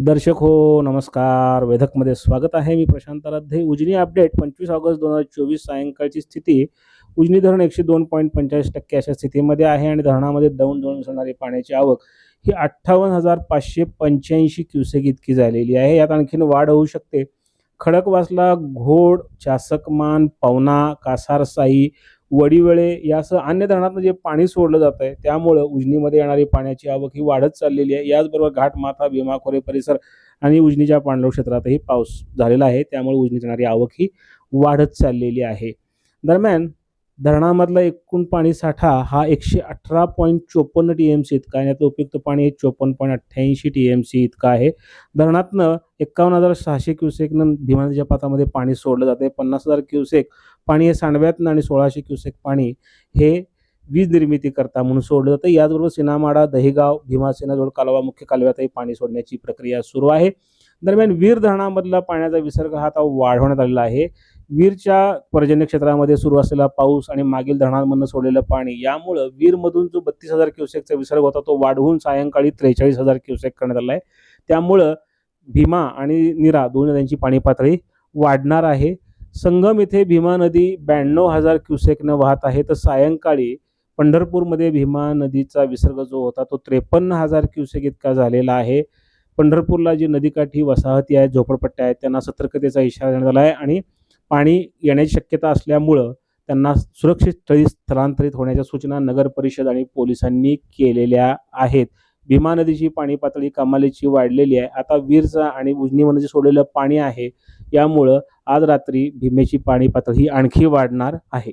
दर्शक हो नमस्कार. वेधकमध्ये स्वागत आहे. मी प्रशांत आराध्ये उजनी अपडेट पंचवीस ऑगस्ट दोन हजार चोवीस सायंकाळची स्थिती. उजनी धरण एकशे दोन पॉईंट पंचेचाळीस टक्के अशा स्थितीमध्ये आहे आणि धरणामध्ये दौन दौन असणारी पाण्याची आवक ही अठ्ठावन्न हजार पाचशे पंच्याऐंशी क्युसेक इतकी झालेली आहे. यात आणखीन वाढ होऊ शकते. खडकवासला घोड चासकमान पवना कासारसाई वडीवेळे यासह अन्य धरणातून जे पाणी सोडलं जात आहे त्यामुळं उजनीमध्ये येणारी पाण्याची आवक ही वाढत चाललेली आहे. याचबरोबर घाटमाथा भीमाखोरे परिसर आणि उजनीच्या पांडव क्षेत्रातही पाऊस झालेला आहे. त्यामुळे उजनीत येणारी आवक ही वाढत चाललेली आहे. दरम्यान धरणामधला एकूण पाणी साठा हा एकशे अठरा पॉईंट चोपन्न टी एम सी इतका आहे. आणि यातलं उपयुक्त पाणी हे चोपन्न पॉईंट अठ्ठ्याऐंशी टी एम सी इतकं आहे. धरणातनं एक्कावन्न हजार सहाशे क्युसेकनं भीमा नदीच्या पात्रामध्ये पाणी सोडलं जाते पन्नास हजार क्युसेक पाणी हे सांडव्यातनं आणि सोळाशे क्युसेक पाणी हे वीज निर्मिती करता म्हणून सोडलं जातं. याचबरोबर सिनामाडा दहिगाव भीमासेनाजवळ कालवा मुख्य कालव्यातही पाणी सोडण्याची प्रक्रिया सुरू आहे. दरम्यान वीर धरणामधला पाण्याचा विसर्ग हा आता वाढवण्यात आलेला आहे. वीरच्या पर्जन्य क्षेत्रामध्ये सुरू असलेला पाऊस आणि मागील धरणांमधून सोडलेलं पाणी यामुळं वीरमधून जो बत्तीस हजार क्युसेकचा विसर्ग होता तो वाढवून सायंकाळी त्रेचाळीस हजार क्युसेक करण्यात आला आहे. त्यामुळं भीमा आणि निरा दोन नद्यांची पाणी पातळी वाढणार आहे. संगम येथे भीमा नदी ब्याण्णव हजार क्युसेकनं वाहत आहे. तर सायंकाळी पंढरपूरमध्ये भीमा नदीचा विसर्ग जो होता तो त्रेपन्न हजार क्युसेक इतका झालेला आहे. पंढरपूरला जी नदीकाठी वसाहती आहेत झोपडपट्ट्या आहेत त्यांना सतर्कतेचा इशारा देण्यात आला आहे. आणि पाणी येण्याची शक्यता असल्यामुळं त्यांना सुरक्षित स्थळी स्थलांतरित होण्याच्या सूचना नगर परिषद आणि पोलिसांनी केलेल्या आहेत. भीमा नदीची पाणी पातळी कमालीची वाढलेली आहे. आता वीरचा आणि उजनीमध्ये सोडलेलं पाणी आहे. यामुळं आज रात्री भीमेची पाणी पातळी आणखी वाढणार आहे.